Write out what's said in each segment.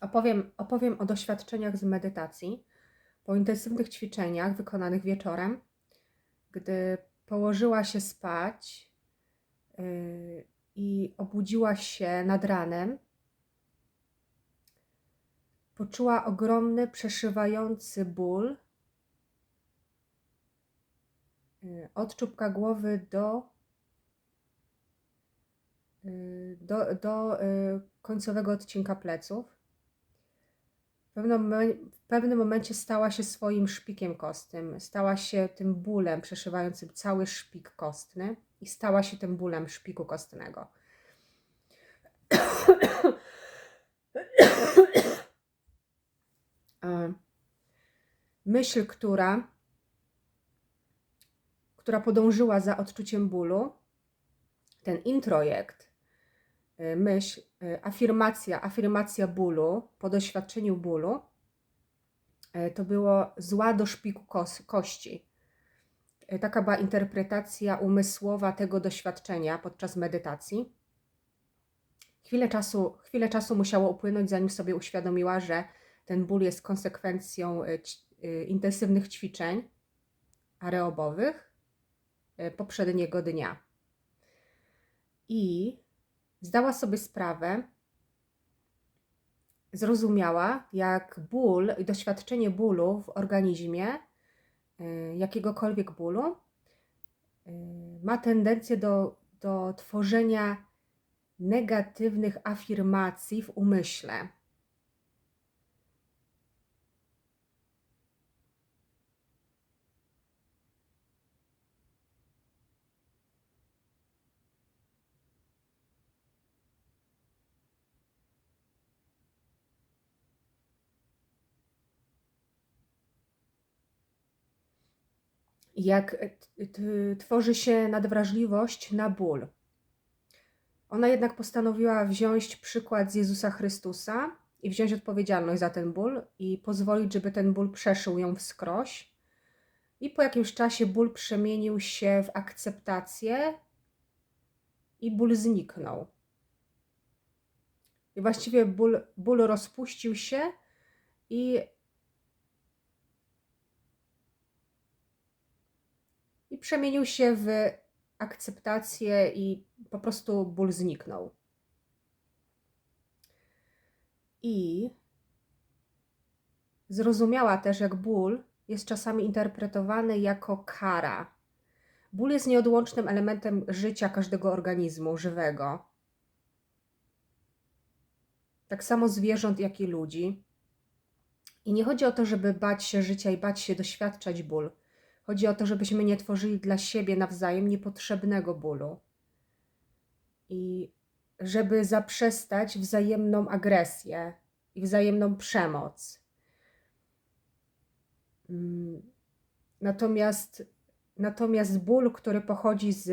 Opowiem, opowiem o doświadczeniach z medytacji po intensywnych ćwiczeniach wykonanych wieczorem, gdy położyła się spać yy, i obudziła się nad ranem. Poczuła ogromny, przeszywający ból yy, od czubka głowy do, yy, do, do yy, końcowego odcinka pleców. W pewnym, momencie stała się swoim szpikiem kostnym, stała się tym bólem przeszywającym cały szpik kostny i stała się tym bólem szpiku kostnego. Myśl, która, która podążyła za odczuciem bólu, ten introjekt, myśl, y, afirmacja, afirmacja bólu po doświadczeniu bólu, y, to było zła do szpiku kości. Taka była interpretacja umysłowa tego doświadczenia podczas medytacji. Chwilę czasu, chwilę czasu musiało upłynąć, zanim sobie uświadomiła, że ten ból jest konsekwencją intensywnych ćwiczeń areobowych poprzedniego dnia. I zdała sobie sprawę, zrozumiała, jak ból i doświadczenie bólu w organizmie, y, jakiegokolwiek bólu, y, ma tendencję do, do tworzenia negatywnych afirmacji w umyśle. Jak e, tworzy się nadwrażliwość na ból. Ona jednak postanowiła wziąć przykład z Jezusa Chrystusa i wziąć odpowiedzialność za ten ból i pozwolić, żeby ten ból przeszył ją wskroś. I po jakimś czasie ból przemienił się w akceptację i ból zniknął. I właściwie ból, ból rozpuścił się i przemienił się w akceptację i po prostu ból zniknął. I zrozumiała też, jak ból jest czasami interpretowany jako kara. Ból jest nieodłącznym elementem życia każdego organizmu żywego. Tak samo zwierząt, jak i ludzi. I nie chodzi o to, żeby bać się życia i bać się doświadczać ból Chodzi o to, żebyśmy nie tworzyli dla siebie nawzajem niepotrzebnego bólu. I żeby zaprzestać wzajemną agresję i wzajemną przemoc. Mm, natomiast, natomiast ból, który pochodzi z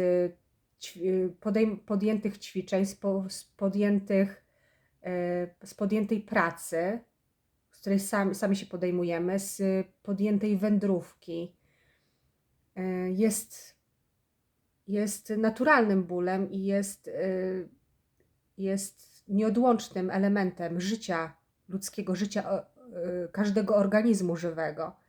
podjętych ćwiczeń, z podjętych, e, z podjętej pracy, z której sami, sami się podejmujemy, z podjętej wędrówki, jest, jest naturalnym bólem i jest, e, jest nieodłącznym elementem życia ludzkiego, życia e, każdego organizmu żywego.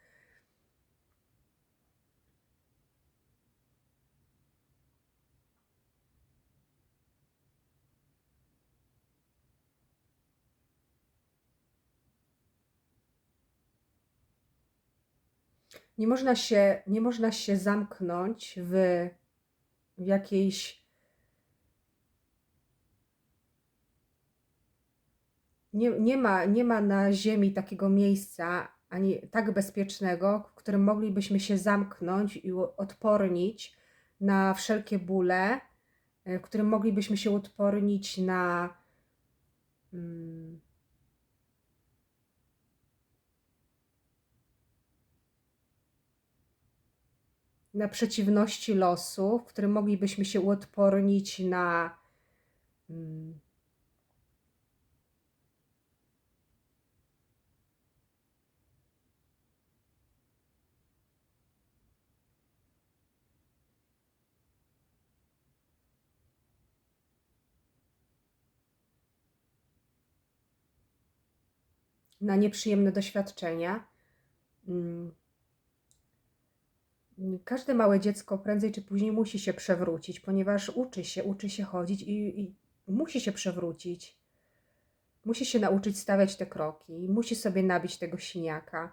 Nie można się, nie można się zamknąć w, w jakiejś. Nie, nie, ma, nie ma na Ziemi takiego miejsca, ani tak bezpiecznego, w którym moglibyśmy się zamknąć i odpornić na wszelkie bóle, w którym moglibyśmy się odpornić na. Hmm, na przeciwności losu, w którym moglibyśmy się uodpornić na mm, na nieprzyjemne doświadczenia. Mm. Każde małe dziecko prędzej czy później musi się przewrócić, ponieważ uczy się, uczy się chodzić i, i musi się przewrócić. Musi się nauczyć stawiać te kroki, musi sobie nabić tego siniaka.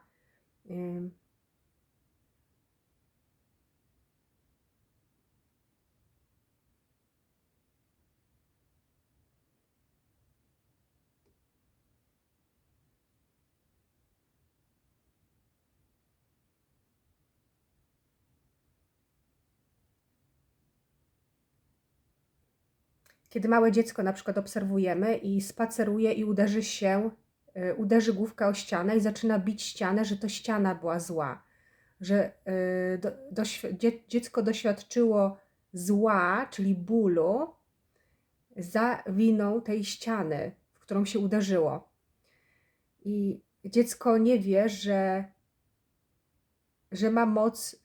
Kiedy małe dziecko na przykład obserwujemy i spaceruje i uderzy się, y, uderzy główka o ścianę i zaczyna bić ścianę, że to ściana była zła, że y, do, dziecko doświadczyło zła, czyli bólu, za winą tej ściany, w którą się uderzyło. I dziecko nie wie, że, że ma moc,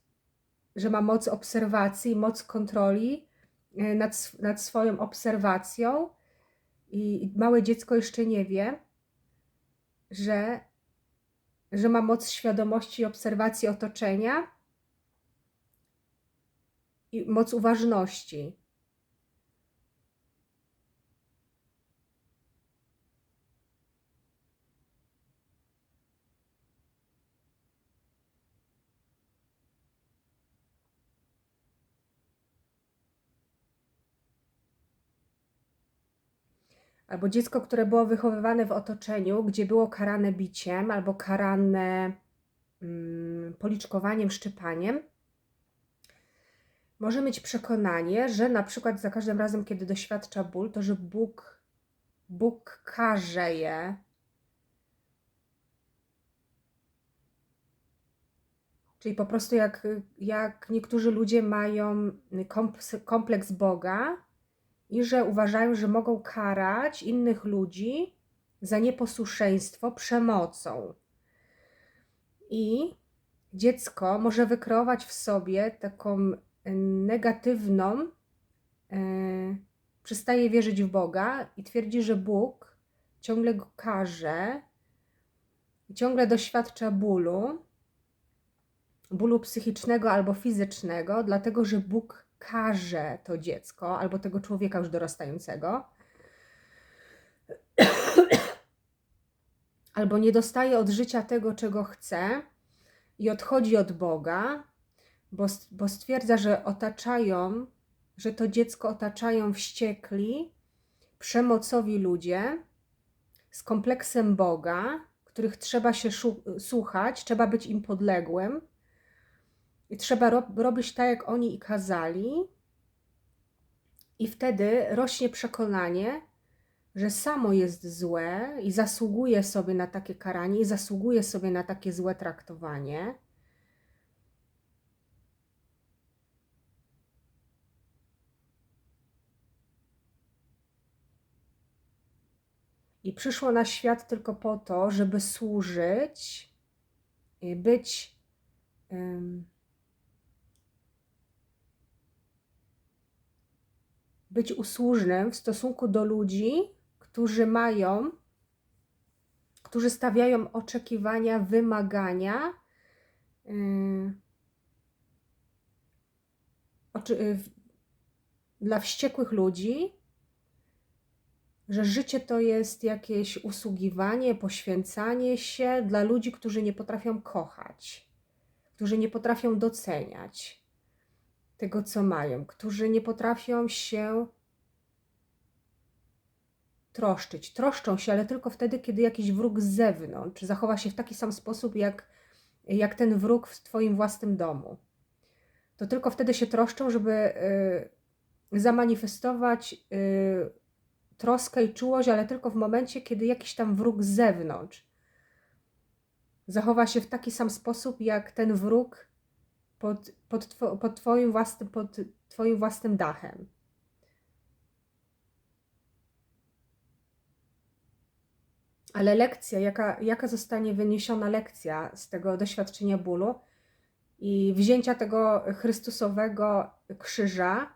że ma moc obserwacji, moc kontroli, nad, nad swoją obserwacją i małe dziecko jeszcze nie wie, że, że ma moc świadomości i obserwacji otoczenia i moc uważności. Albo dziecko, które było wychowywane w otoczeniu, gdzie było karane biciem albo karane mm, policzkowaniem, szczypaniem, może mieć przekonanie, że na przykład za każdym razem, kiedy doświadcza ból, to że Bóg, Bóg karze je. Czyli po prostu jak, jak niektórzy ludzie mają kompleks Boga, i że uważają, że mogą karać innych ludzi za nieposłuszeństwo przemocą. I dziecko może wykreować w sobie taką negatywną, e, przestaje wierzyć w Boga i twierdzi, że Bóg ciągle go karze, ciągle doświadcza bólu, bólu psychicznego albo fizycznego, dlatego że Bóg karze to dziecko albo tego człowieka już dorastającego, albo nie dostaje od życia tego, czego chce i odchodzi od Boga, bo, bo stwierdza, że otaczają, że to dziecko otaczają wściekli, przemocowi ludzie z kompleksem Boga, których trzeba się słuchać, trzeba być im podległym i trzeba rob, robić tak, jak oni i kazali. I wtedy rośnie przekonanie, że samo jest złe i zasługuje sobie na takie karanie, i zasługuje sobie na takie złe traktowanie. I przyszło na świat tylko po to, żeby służyć, być. Um, być usłużnym w stosunku do ludzi, którzy mają, którzy stawiają oczekiwania, wymagania. Yy, oczy, yy, dla wściekłych ludzi, że życie to jest jakieś usługiwanie, poświęcanie się dla ludzi, którzy nie potrafią kochać, którzy nie potrafią doceniać tego, co mają, którzy nie potrafią się troszczyć. Troszczą się, ale tylko wtedy, kiedy jakiś wróg z zewnątrz zachowa się w taki sam sposób, jak, jak ten wróg w Twoim własnym domu. To tylko wtedy się troszczą, żeby y, zamanifestować y, troskę i czułość, ale tylko w momencie, kiedy jakiś tam wróg z zewnątrz zachowa się w taki sam sposób, jak ten wróg pod, pod, two, pod, twoim, własnym, pod twoim własnym dachem. Ale lekcja, jaka, jaka zostanie wyniesiona lekcja z tego doświadczenia bólu i wzięcia tego Chrystusowego krzyża,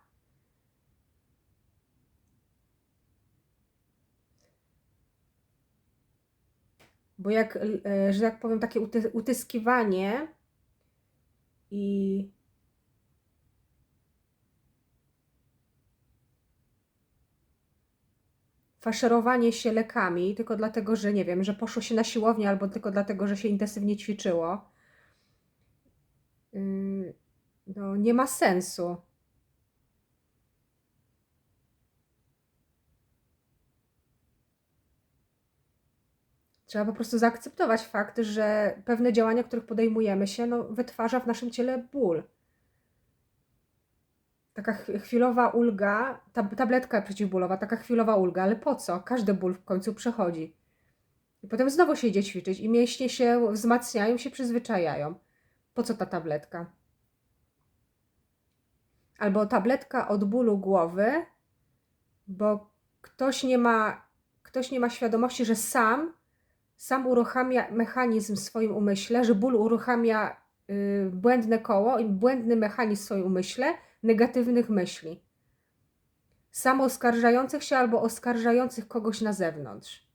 Bo jak, e, że tak powiem, takie uty, utyskiwanie i faszerowanie się lekami tylko dlatego, że nie wiem, że poszło się na siłownię albo tylko dlatego, że się intensywnie ćwiczyło, no, nie ma sensu. Trzeba po prostu zaakceptować fakt, że pewne działania, których podejmujemy się, no, wytwarza w naszym ciele ból. Taka chwilowa ulga, tab tabletka przeciwbólowa, taka chwilowa ulga, ale po co? Każdy ból w końcu przechodzi. I potem znowu się idzie ćwiczyć i mięśnie się wzmacniają, się przyzwyczajają. Po co ta tabletka? Albo tabletka od bólu głowy, bo ktoś nie ma, ktoś nie ma świadomości, że sam sam uruchamia mechanizm w swoim umyśle, że ból uruchamia y, błędne koło i błędny mechanizm w swoim umyśle negatywnych myśli. Sam oskarżających się albo oskarżających kogoś na zewnątrz.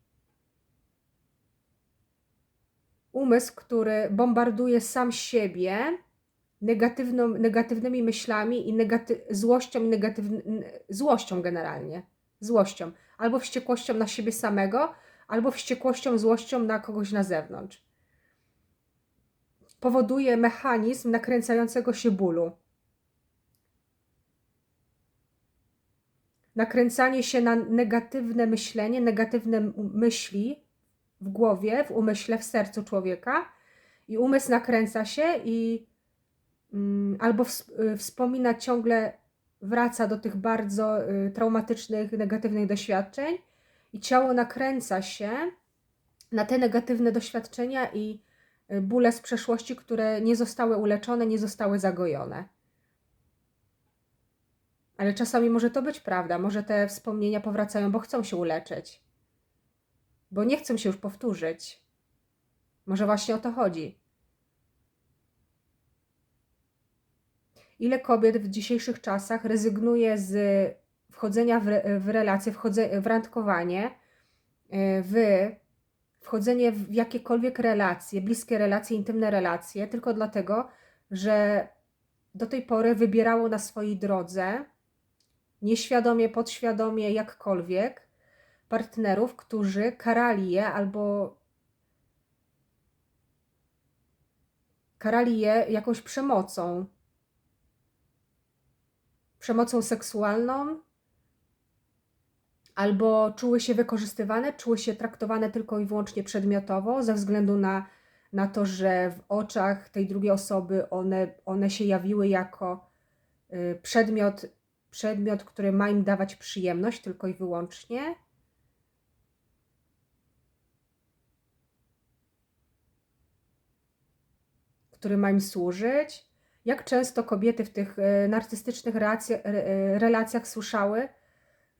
Umysł, który bombarduje sam siebie negatywną, negatywnymi myślami i negaty złością, złością generalnie. Złością. Albo wściekłością na siebie samego, albo wściekłością, złością na kogoś na zewnątrz. Powoduje mechanizm nakręcającego się bólu. Nakręcanie się na negatywne myślenie, negatywne myśli w głowie, w umyśle, w sercu człowieka, i umysł nakręca się i mm, albo wspomina ciągle, wraca do tych bardzo y, traumatycznych, negatywnych doświadczeń i ciało nakręca się na te negatywne doświadczenia i y, bóle z przeszłości, które nie zostały uleczone, nie zostały zagojone. Ale czasami może to być prawda, może te wspomnienia powracają, bo chcą się uleczyć, bo nie chcą się już powtórzyć. Może właśnie o to chodzi. Ile kobiet w dzisiejszych czasach rezygnuje z wchodzenia w, w relacje, wchodzenie, w randkowanie, e, w wchodzenie w jakiekolwiek relacje, bliskie relacje, intymne relacje, tylko dlatego, że do tej pory wybierało na swojej drodze, nieświadomie, podświadomie, jakkolwiek, partnerów, którzy karali je albo karali je jakąś przemocą. Przemocą seksualną, albo czuły się wykorzystywane, czuły się traktowane tylko i wyłącznie przedmiotowo, ze względu na, na to, że w oczach tej drugiej osoby one, one się jawiły jako y, przedmiot, przedmiot, który ma im dawać przyjemność tylko i wyłącznie. Który ma im służyć. Jak często kobiety w tych y, narcystycznych relacjach, relacjach słyszały,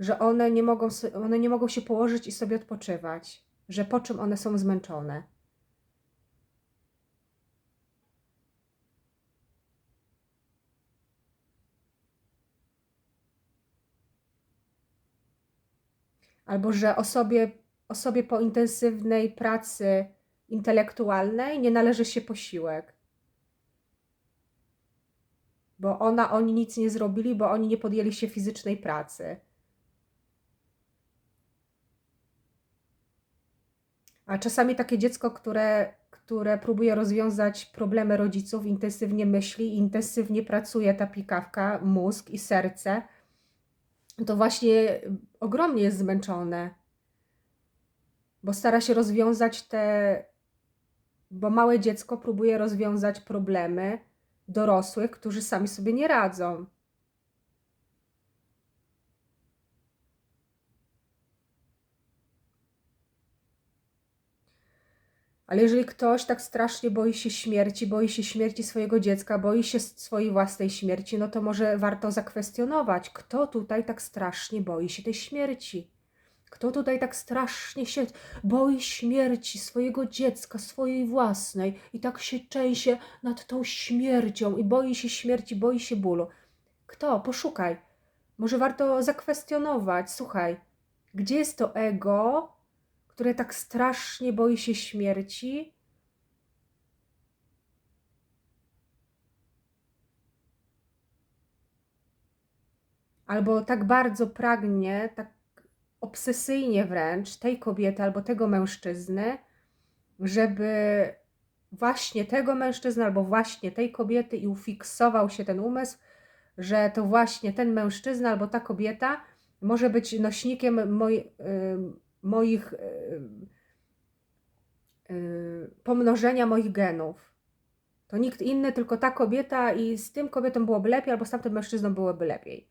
że one nie, mogą, one nie mogą się położyć i sobie odpoczywać, że po czym one są zmęczone. Albo że osobie, osobie po intensywnej pracy intelektualnej nie należy się posiłek. Bo ona, oni nic nie zrobili, bo oni nie podjęli się fizycznej pracy. A czasami takie dziecko, które, które próbuje rozwiązać problemy rodziców, intensywnie myśli, intensywnie pracuje ta pikawka, mózg i serce, to właśnie ogromnie jest zmęczone, bo stara się rozwiązać te, bo małe dziecko próbuje rozwiązać problemy dorosłych, którzy sami sobie nie radzą. Ale jeżeli ktoś tak strasznie boi się śmierci, boi się śmierci swojego dziecka, boi się swojej własnej śmierci, no to może warto zakwestionować, kto tutaj tak strasznie boi się tej śmierci. Kto tutaj tak strasznie się boi śmierci swojego dziecka, swojej własnej i tak się częsie nad tą śmiercią i boi się śmierci, boi się bólu. Kto? Poszukaj. Może warto zakwestionować. Słuchaj, gdzie jest to ego, które tak strasznie boi się śmierci. Albo tak bardzo pragnie, tak obsesyjnie wręcz tej kobiety albo tego mężczyzny, żeby właśnie tego mężczyzny albo właśnie tej kobiety i ufiksował się ten umysł, że to właśnie ten mężczyzna albo ta kobieta może być nośnikiem moj, moich y, y, pomnożenia moich genów. To nikt inny, tylko ta kobieta i z tym kobietą byłoby lepiej, albo z tamtym mężczyzną byłoby lepiej.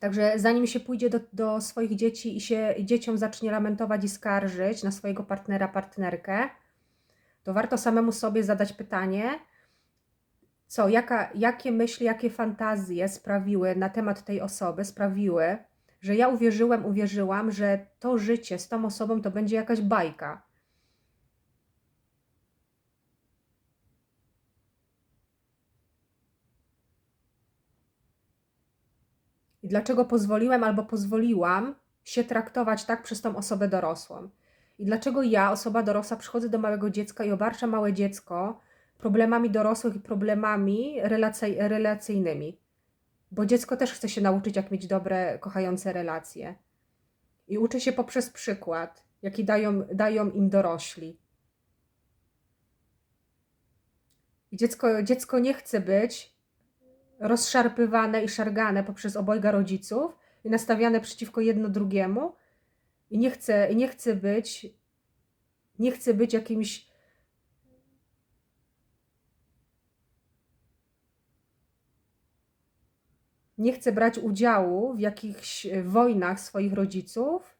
Także zanim się pójdzie do, do swoich dzieci i się dzieciom zacznie lamentować i skarżyć na swojego partnera, partnerkę, to warto samemu sobie zadać pytanie, co, jaka, jakie myśli, jakie fantazje sprawiły na temat tej osoby, sprawiły, że ja uwierzyłem, uwierzyłam, że to życie z tą osobą to będzie jakaś bajka. I dlaczego pozwoliłem albo pozwoliłam się traktować tak przez tą osobę dorosłą. I dlaczego ja, osoba dorosła, przychodzę do małego dziecka i obarczam małe dziecko problemami dorosłych i problemami relacyjnymi. Bo dziecko też chce się nauczyć, jak mieć dobre, kochające relacje. I uczy się poprzez przykład, jaki dają, dają im dorośli. I dziecko, dziecko nie chce być rozszarpywane i szargane poprzez obojga rodziców i nastawiane przeciwko jedno drugiemu. I nie chcę, nie chcę być, nie chcę być jakimś nie chcę brać udziału w jakichś wojnach swoich rodziców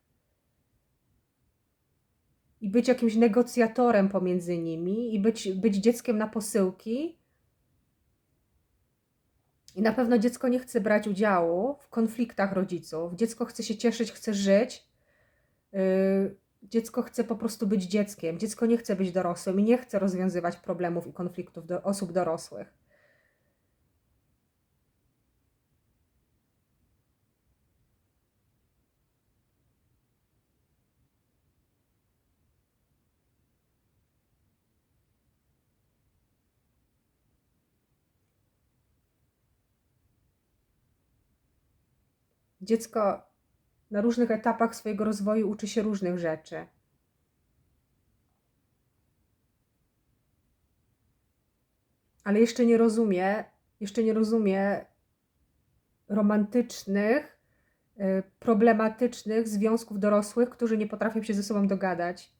i być jakimś negocjatorem pomiędzy nimi i być, być dzieckiem na posyłki i na pewno dziecko nie chce brać udziału w konfliktach rodziców. Dziecko chce się cieszyć, chce żyć. Yy, dziecko chce po prostu być dzieckiem. Dziecko nie chce być dorosłym i nie chce rozwiązywać problemów i konfliktów do osób dorosłych. Dziecko na różnych etapach swojego rozwoju uczy się różnych rzeczy. Ale jeszcze nie rozumie, jeszcze nie rozumie romantycznych, y, problematycznych związków dorosłych, którzy nie potrafią się ze sobą dogadać